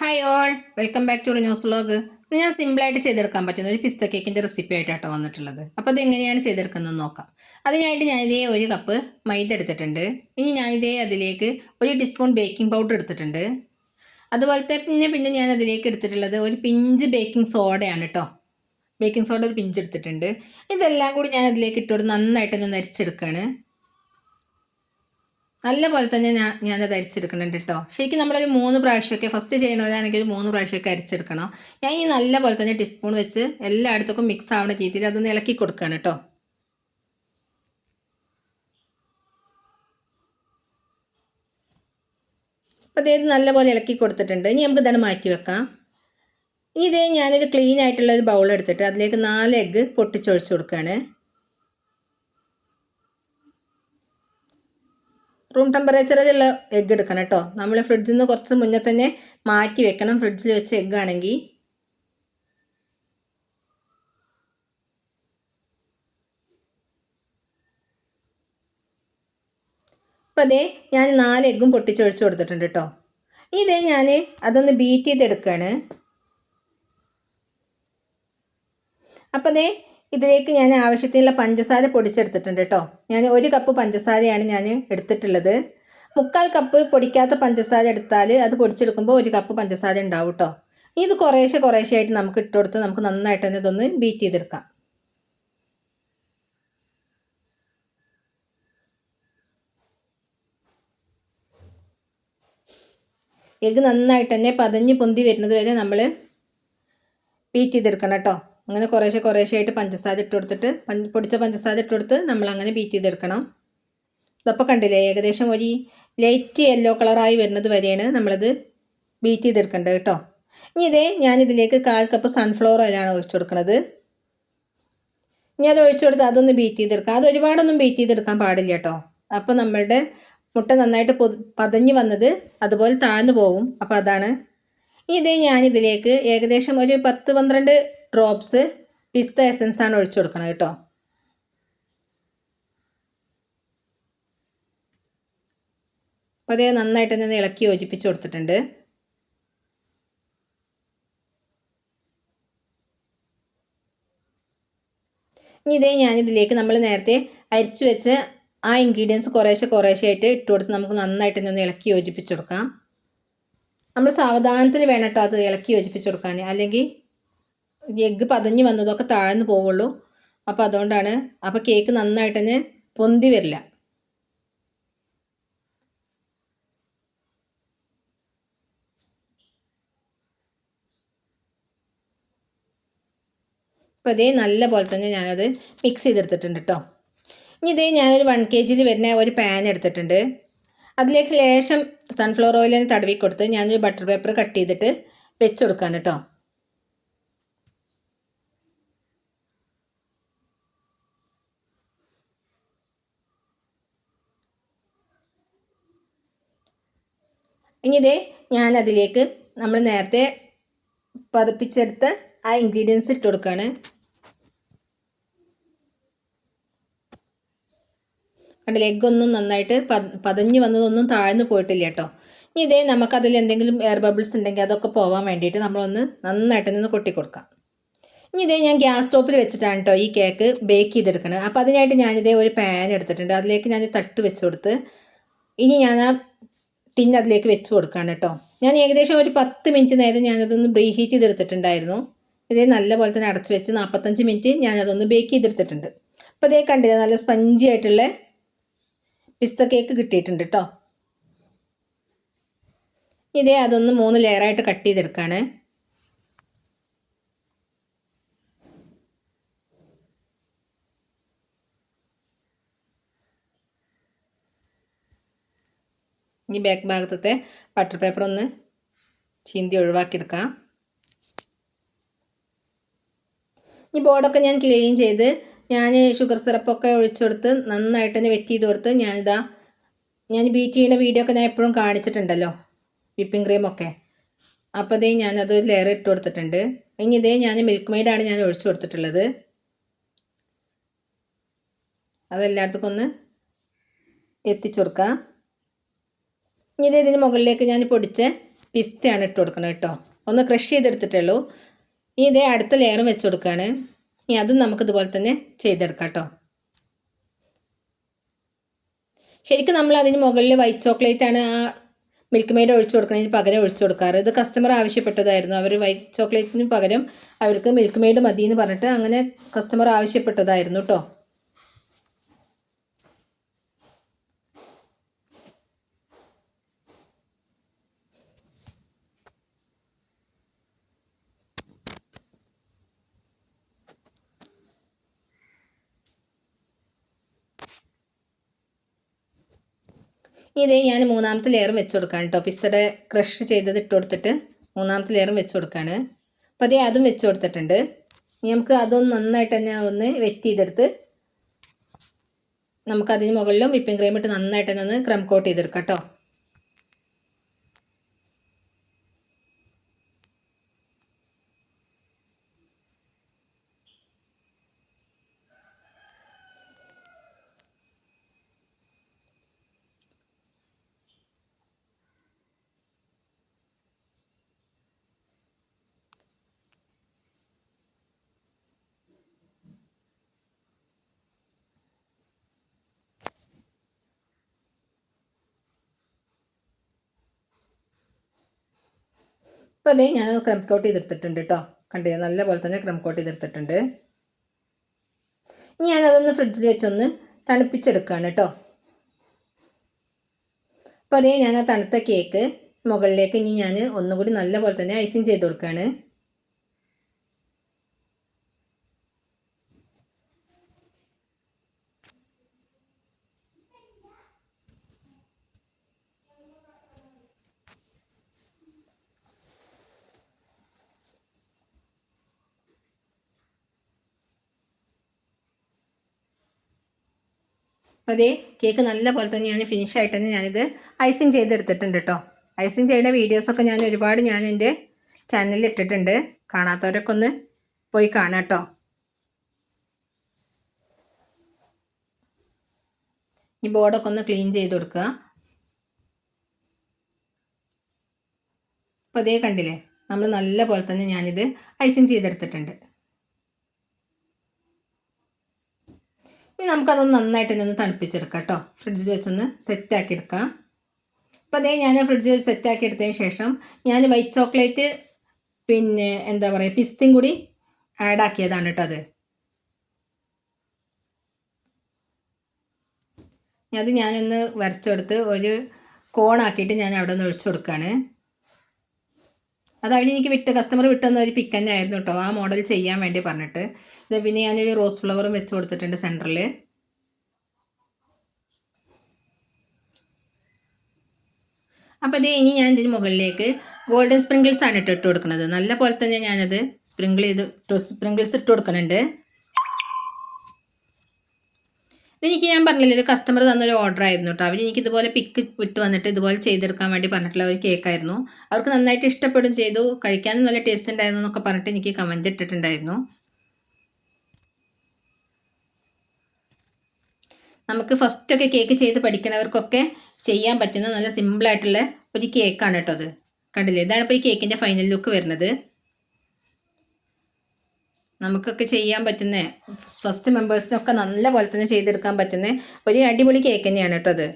Hi all welcome back to news vlog ഇന്ന് ഞാൻ സിമ്പിളായിട്ട് ചെയ്തെടുക്കാൻ പറ്റുന്ന ഒരു പിസ്ത കേക്കിന്റെ റെസിപ്പി ആയിട്ടാട്ടോ വന്നിട്ടുള്ളത്. അപ്പോൾ അത് എങ്ങനെയാണ് ചെയ്തെടുക്കുന്നത് നോക്കാം. അതിനായിട്ട് ഞാനിതേ ഒരു കപ്പ് മൈദ എടുത്തിട്ടുണ്ട്. ഇനി ഞാനിതേ അതിലേക്ക് ഒരു ടീസ്പൂൺ ബേക്കിംഗ് പൗഡർ എടുത്തിട്ടുണ്ട്. അതുപോലത്തെ പിന്നെ പിന്നെ ഞാൻ അതിലേക്ക് എടുത്തിട്ടുള്ളത് ഒരു പിഞ്ച് ബേക്കിംഗ് സോഡയാണ് കേട്ടോ ബേക്കിംഗ് സോഡ ഒരു പിഞ്ച് എടുത്തിട്ടുണ്ട്. ഇതെല്ലാം കൂടി ഞാൻ അതിലേക്ക് ഇട്ടുകൊണ്ട് നന്നായിട്ടൊന്ന് നരിച്ചെടുക്കുകയാണ് നല്ല പോലെ തന്നെ ഞാൻ ഞാനത് അരിച്ചെടുക്കുന്നുണ്ട് കേട്ടോ ശരിക്കും നമ്മളൊരു മൂന്ന് പ്രാവശ്യമൊക്കെ ഫസ്റ്റ് ചെയ്യണവരാണെങ്കിൽ ഒരു മൂന്ന് പ്രാവശ്യമൊക്കെ അരിച്ചെടുക്കണം. ഞാൻ ഈ നല്ല പോലെ തന്നെ ടീസ്പൂൺ വെച്ച് എല്ലായിടത്തേക്കും മിക്സ് ആവുന്ന രീതിയിൽ അതൊന്ന് ഇളക്കി കൊടുക്കുകയാണ് കേട്ടോ അപ്പോൾ അതേത് നല്ലപോലെ ഇളക്കി കൊടുത്തിട്ടുണ്ട്. ഇനി നമുക്ക് ഇതാണ് മാറ്റി വെക്കാം. ഇനി ഇതേ ഞാനൊരു ക്ലീൻ ആയിട്ടുള്ള ഒരു ബൗൾ എടുത്തിട്ട് അതിലേക്ക് നാല് എഗ്ഗ് പൊട്ടിച്ചൊഴിച്ച് കൊടുക്കുകയാണ് റൂം ടെമ്പറേച്ചറിലുള്ള എഗ്ഗ് എടുക്കണം കേട്ടോ നമ്മൾ ഫ്രിഡ്ജിൽ നിന്ന് കുറച്ച് മുന്നേ തന്നെ മാറ്റി വെക്കണം. ഫ്രിഡ്ജിൽ വെച്ച എഗ്ഗ് ആണെങ്കിൽ അപ്പോൾ അതേ ഞാൻ നാല് എഗ്ഗും പൊട്ടിച്ചൊഴിച്ച് കൊടുത്തിട്ടുണ്ട് കേട്ടോ ഇതേ ഞാൻ അതൊന്ന് ബീറ്റ് ചെയ്തെടുക്കുകയാണ് അപ്പോൾ അതേ ഇതിലേക്ക് ഞാൻ ആവശ്യത്തിനുള്ള പഞ്ചസാര പൊടിച്ചെടുത്തിട്ടുണ്ട് കേട്ടോ. ഞാൻ ഒരു കപ്പ് പഞ്ചസാരയാണ് ഞാൻ എടുത്തിട്ടുള്ളത്. മുക്കാൽ കപ്പ് പൊടിക്കാത്ത പഞ്ചസാര എടുത്താൽ അത് പൊടിച്ചെടുക്കുമ്പോൾ ഒരു കപ്പ് പഞ്ചസാര ഉണ്ടാവും കേട്ടോ. ഇത് കുറേശ്ശെ കുറേശ്ശെ ആയിട്ട് നമുക്ക് ഇട്ട് കൊടുത്ത് നമുക്ക് നന്നായിട്ട് തന്നെ ഇതൊന്ന് ബീറ്റ് ചെയ്തെടുക്കാം. എഗ് നന്നായിട്ട് തന്നെ പതഞ്ഞ് പൊന്തി വരുന്നത് വരെ നമ്മൾ ബീറ്റ് ചെയ്തെടുക്കണം കേട്ടോ. അങ്ങനെ കുറേശ്ശെ കുറേശ്ശെ ആയിട്ട് പഞ്ചസാര ഇട്ട് കൊടുത്തിട്ട് പൊടിച്ച പഞ്ചസാര ഇട്ട് കൊടുത്ത് നമ്മൾ അങ്ങനെ ബീറ്റ് ചെയ്തെടുക്കണം. ഇതപ്പോൾ കണ്ടില്ലേ ഏകദേശം ഒരു ലൈറ്റ് യെല്ലോ കളറായി വരുന്നത് വരെയാണ് നമ്മളത് ബീറ്റ് ചെയ്തെടുക്കേണ്ടത് കേട്ടോ. ഇനി ഇതേ ഞാനിതിലേക്ക് കാൽ കപ്പ് സൺഫ്ലവർ ഓയിലാണ് ഒഴിച്ചു കൊടുക്കുന്നത് ഇനി അത് ഒഴിച്ചു കൊടുത്ത് അതൊന്ന് ബീറ്റ് ചെയ്തെടുക്കാം. അത് ഒരുപാടൊന്നും ബീറ്റ് ചെയ്തെടുക്കാൻ പാടില്ല കേട്ടോ. അപ്പോൾ നമ്മളുടെ മുട്ട നന്നായിട്ട് പതഞ്ഞ് വന്നത് അതുപോലെ താഴ്ന്നു പോകും അപ്പോൾ അതാണ്. ഇനി ഇതേ ഞാനിതിലേക്ക് ഏകദേശം ഒരു പത്ത് പന്ത്രണ്ട് ഡ്രോപ്സ് പിസ്ത എസൻസ് ആണ് ഒഴിച്ചു കൊടുക്കണം കേട്ടോ. അപ്പോൾ അതേ ഞാൻ ഇളക്കി യോജിപ്പിച്ച് കൊടുത്തിട്ടുണ്ട്. ഇനി ഇതേ ഞാനിതിലേക്ക് നമ്മൾ നേരത്തെ അരിച്ചു വെച്ച് ആ ഇൻഗ്രീഡിയൻസ് കുറേശ്ശെ കുറേശ്ശെ ആയിട്ട് ഇട്ട് കൊടുത്ത് നമുക്ക് നന്നായിട്ട് ഒന്ന് ഇളക്കി യോജിപ്പിച്ചു കൊടുക്കാം. നമ്മൾ സാവധാനത്തിൽ വേണം കേട്ടോ അത് ഇളക്കി യോജിപ്പിച്ചു കൊടുക്കാൻ. അല്ലെങ്കിൽ എഗ്ഗ് പതഞ്ഞ് വന്നതൊക്കെ താഴ്ന്നു പോവുള്ളൂ. അപ്പോൾ അതുകൊണ്ടാണ് അപ്പോൾ കേക്ക് നന്നായിട്ട് തന്നെ പൊന്തി വരില്ല. അപ്പോൾ ഇതേ നല്ല പോലെ തന്നെ ഞാനത് മിക്സ് ചെയ്തെടുത്തിട്ടുണ്ട് കേട്ടോ ഇനി ഇതേ ഞാനൊരു വൺ കെ ജിയിൽ വരുന്ന ഒരു പാൻ എടുത്തിട്ടുണ്ട്. അതിലേക്ക് ലേശം സൺഫ്ലവർ ഓയിൽ തടവി കൊടുത്ത് ഞാനൊരു ബട്ടർ പേപ്പർ കട്ട് ചെയ്തിട്ട് വെച്ച് കൊടുക്കുകയാണ് കേട്ടോ ഇനി ഇതേ ഞാൻ അതിലേക്ക് നമ്മൾ നേരത്തെ പതപ്പിച്ചെടുത്ത ആ ഇൻഗ്രീഡിയൻസ് ഇട്ട് കൊടുക്കുകയാണ് കണ്ടില്ല എഗ്ഗൊന്നും നന്നായിട്ട് പതഞ്ഞ് വന്നതൊന്നും താഴ്ന്നു പോയിട്ടില്ല കേട്ടോ. ഇനി ഇതേ നമുക്കതിൽ എന്തെങ്കിലും എയർ ബബിൾസ് ഉണ്ടെങ്കിൽ അതൊക്കെ പോകാൻ വേണ്ടിയിട്ട് നമ്മളൊന്ന് നന്നായിട്ട് നിന്ന് കൊട്ടി കൊടുക്കാം. ഇനി ഇതേ ഞാൻ ഗ്യാസ് സ്റ്റോപ്പിൽ വെച്ചിട്ടാണ് കേട്ടോ ഈ കേക്ക് ബേക്ക് ചെയ്തെടുക്കുന്നത് അപ്പോൾ അതിനായിട്ട് ഞാനിതേ ഒരു പാൻ എടുത്തിട്ടുണ്ട്. അതിലേക്ക് ഞാൻ തട്ട് വെച്ച് കൊടുത്ത് ഇനി ഞാൻ ആ ടിൻ അതിലേക്ക് വെച്ച് കൊടുക്കുകയാണ് കേട്ടോ. ഞാൻ ഏകദേശം ഒരു പത്ത് മിനിറ്റ് നേരം ഞാനതൊന്ന് ബ്രീ ഹീറ്റ് ചെയ്തെടുത്തിട്ടുണ്ടായിരുന്നു. ഇതേ നല്ല പോലെ തന്നെ അടച്ച് വെച്ച് നാൽപ്പത്തഞ്ച് മിനിറ്റ് ഞാനതൊന്ന് ബേക്ക് ചെയ്തെടുത്തിട്ടുണ്ട്. അപ്പോൾ ഇതേ കണ്ടില്ല നല്ല സ്പഞ്ചി ആയിട്ടുള്ള പിസ്ത കേക്ക് കിട്ടിയിട്ടുണ്ട് കേട്ടോ. ഇതേ അതൊന്ന് മൂന്ന് ലെയറായിട്ട് കട്ട് ചെയ്തെടുക്കുകയാണ് ഇനി ബാക്ക് ഭാഗത്തെ ബട്ടർ പേപ്പർ ഒന്ന് ചീന്തി ഒഴിവാക്കിയെടുക്കാം. ഈ ബോർഡൊക്കെ ഞാൻ ക്ലീൻ ചെയ്ത് ഞാൻ ഷുഗർ സിറപ്പൊക്കെ ഒഴിച്ചു കൊടുത്ത് നന്നായിട്ട് തന്നെ വെറ്റ് ചെയ്ത് കൊടുത്ത് ഞാനിതാ ഞാൻ ബീറ്റ് ചെയ്യുന്ന വീഡിയോ ഒക്കെ ഞാൻ എപ്പോഴും കാണിച്ചിട്ടുണ്ടല്ലോ വിപ്പിംഗ് ക്രീമൊക്കെ അപ്പോൾ ഇതേ ഞാനത് ലെയർ ഇട്ട് കൊടുത്തിട്ടുണ്ട്. ഇനി ഇതേ ഞാൻ മിൽക്ക് മെയ്ഡാണ് ഞാൻ ഒഴിച്ചു കൊടുത്തിട്ടുള്ളത്. അതെല്ലായിടത്തേക്കും ഒന്ന് എത്തിച്ചു കൊടുക്കാം. ഇനി ഇത് ഇതിന് മുകളിലേക്ക് ഞാൻ പൊടിച്ച പിസ്തയാണ് ഇട്ട് കൊടുക്കണം കേട്ടോ ഒന്ന് ക്രഷ് ചെയ്തെടുത്തിട്ടുള്ളൂ ഇനി ഇതേ അടുത്ത ലെയറും വെച്ച് കൊടുക്കുകയാണ് ഇനി അതും നമുക്ക് ഇതുപോലെ തന്നെ ചെയ്തെടുക്കാം കേട്ടോ ശരിക്കും നമ്മൾ അതിന് മുകളിൽ വൈറ്റ് ചോക്ലേറ്റ് ആണ് ആ മിൽക്ക് മെയ്ഡ് ഒഴിച്ചു കൊടുക്കുന്നതിന് പകരം ഒഴിച്ചു കൊടുക്കാറ്. ഇത് കസ്റ്റമർ ആവശ്യപ്പെട്ടതായിരുന്നു. അവർ വൈറ്റ് ചോക്ലേറ്റിന് പകരം അവർക്ക് മിൽക്ക് മെയ്ഡ് മതി എന്ന് പറഞ്ഞിട്ട് അങ്ങനെ കസ്റ്റമർ ആവശ്യപ്പെട്ടതായിരുന്നു കേട്ടോ ഇതേ ഞാൻ മൂന്നാമത്തെ ലെയറും വെച്ച് കൊടുക്കുകയാണ് കേട്ടോ പിസ്തയുടെ ക്രഷ് ചെയ്തത് ഇട്ട് കൊടുത്തിട്ട് മൂന്നാമത്തെ ലെയറും വെച്ച് കൊടുക്കുകയാണ് അപ്പോൾ അതേ അതും വെച്ച് കൊടുത്തിട്ടുണ്ട്. ഇനി നമുക്ക് അതൊന്ന് നന്നായിട്ട് തന്നെ ഒന്ന് വെറ്റ് ചെയ്തെടുത്ത് നമുക്ക് അതിന് മുകളിലും വിപ്പിംഗ് ക്രീം ഇട്ട് നന്നായിട്ട് തന്നെ ഒന്ന് ക്രം കോട്ട് ചെയ്തെടുക്കാം കേട്ടോ അപ്പോൾ അതേ ഞാൻ ക്രം കോട്ട് ചെയ്തെടുത്തിട്ടുണ്ട് കേട്ടോ കണ്ടേ? നല്ല പോലെ തന്നെ ക്രം കോട്ട് ചെയ്തെടുത്തിട്ടുണ്ട്. ഇനി ഞാനതൊന്ന് ഫ്രിഡ്ജിൽ വെച്ചൊന്ന് തണുപ്പിച്ചെടുക്കുകയാണ് കേട്ടോ അപ്പോൾ അതേ ഞാൻ ആ തണുത്ത കേക്ക് മുകളിലേക്ക് ഇനി ഞാൻ ഒന്നുകൂടി നല്ല പോലെ തന്നെ ഐസിങ് ചെയ്ത് കൊടുക്കുകയാണ് അതേ കേക്ക് നല്ല പോലെ തന്നെ ഞാൻ ഫിനിഷ് ആയിട്ട് തന്നെ ഞാനിത് ഐസിങ് ചെയ്തെടുത്തിട്ടുണ്ട് കേട്ടോ ഐസിങ് ചെയ്യുന്ന വീഡിയോസൊക്കെ ഞാൻ ഒരുപാട് ഞാൻ എന്റെ ചാനലിൽ ഇട്ടിട്ടുണ്ട്. കാണാത്തവരൊക്കെ ഒന്ന് പോയി കാണാം കേട്ടോ ഈ ബോർഡൊക്കെ ഒന്ന് ക്ലീൻ ചെയ്ത് കൊടുക്കുക. അപ്പോൾ അതേ കണ്ടില്ലേ നമ്മൾ നല്ല പോലെ തന്നെ ഞാനിത് ഐസിങ് ചെയ്തെടുത്തിട്ടുണ്ട്. ഇനി നമുക്കതൊന്ന് നന്നായിട്ട് ഒന്ന് തണുപ്പിച്ചെടുക്കാം കേട്ടോ. ഫ്രിഡ്ജിൽ വെച്ചൊന്ന് സെറ്റാക്കി എടുക്കാം. അപ്പോൾ അതേ ഞാൻ ഫ്രിഡ്ജിൽ വെച്ച് സെറ്റാക്കി എടുത്തതിന് ശേഷം ഞാൻ വൈറ്റ് ചോക്ലേറ്റ് പിന്നെ എന്താ പറയുക പിസ്തയും കൂടി ആഡ് ആക്കിയതാണ് കേട്ടോ അത്. അത് ഞാനൊന്ന് വരച്ചെടുത്ത് ഒരു കോണാക്കിയിട്ട് ഞാൻ അവിടെ നിന്ന് ഒഴിച്ചു കൊടുക്കുകയാണ് അത് അവിടെ എനിക്ക് വിട്ട് കസ്റ്റമർ വിട്ടുന്ന ഒരു പിക്ക് തന്നെ ആയിരുന്നു കേട്ടോ. ആ മോഡൽ ചെയ്യാൻ വേണ്ടി പറഞ്ഞിട്ട്. ഇത് പിന്നെ ഞാനൊരു റോസ് ഫ്ലവറും വെച്ച് കൊടുത്തിട്ടുണ്ട് സെന്ററിൽ അപ്പോൾ ഇത് ഇനി ഞാൻ ഇതിന് മുകളിലേക്ക് ഗോൾഡൻ സ്പ്രിങ്കിൾസ് ആണ് ഇട്ട് ഇട്ട് കൊടുക്കുന്നത്. നല്ല പോലെ തന്നെ ഞാനത് സ്പ്രിങ്കിൾ ചെയ്ത് സ്പ്രിങ്കിൾസ് ഇട്ട് കൊടുക്കുന്നുണ്ട്. ഇതെനിക്ക് ഞാൻ പറഞ്ഞില്ലേ ഒരു കസ്റ്റമർ തന്നൊരു ഓർഡർ ആയിരുന്നു കേട്ടോ അവർ എനിക്ക് ഇതുപോലെ പിക്ക് വിട്ട് വന്നിട്ട് ഇതുപോലെ ചെയ്തെടുക്കാൻ വേണ്ടി പറഞ്ഞിട്ടുള്ള ഒരു കേക്കായിരുന്നു അവർക്ക് നന്നായിട്ട് ഇഷ്ടപ്പെടും ചെയ്തു കഴിക്കാനും നല്ല ടേസ്റ്റ് ഉണ്ടായിരുന്നു എന്നൊക്കെ പറഞ്ഞിട്ട് എനിക്ക് കമന്റ് ഇട്ടിട്ടുണ്ടായിരുന്നു. നമുക്ക് ഫസ്റ്റ് ഒക്കെ കേക്ക് ചെയ്ത് പഠിക്കുന്നവർക്കൊക്കെ ചെയ്യാൻ പറ്റുന്ന നല്ല സിമ്പിളായിട്ടുള്ള ഒരു കേക്കാണ് കേട്ടോ അത്. കണ്ടില്ലേ? ഇതാണ് ഇപ്പോൾ ഈ കേക്കിന്റെ ഫൈനൽ ലുക്ക് വരുന്നത്. നമുക്കൊക്കെ ചെയ്യാൻ പറ്റുന്ന ഫസ്റ്റ് മെമ്പേഴ്സിനൊക്കെ നല്ല പോലെ തന്നെ ചെയ്തെടുക്കാൻ പറ്റുന്ന ഒരു അടിപൊളി കേക്ക് തന്നെയാണ് കേട്ടോ അത്.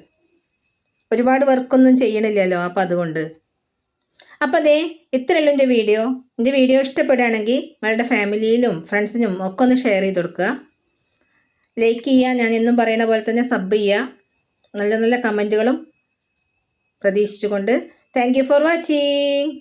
ഒരുപാട് വർക്കൊന്നും ചെയ്യണില്ലല്ലോ അപ്പം അതുകൊണ്ട്. അപ്പം അതേ ഇത്രയല്ലോ എന്റെ വീഡിയോ എന്റെ വീഡിയോ ഇഷ്ടപ്പെടുകയാണെങ്കിൽ നിങ്ങളുടെ ഫാമിലിയിലും ഫ്രണ്ട്സിനും ഒക്കെ ഒന്ന് ഷെയർ ചെയ്ത് കൊടുക്കുക. ലൈക്ക് ചെയ്യുക ഞാൻ എന്നും പറയുന്ന പോലെ തന്നെ സബ് ചെയ്യുക നല്ല നല്ല കമന്റുകളും പ്രതീക്ഷിച്ചുകൊണ്ട്. Thank for watching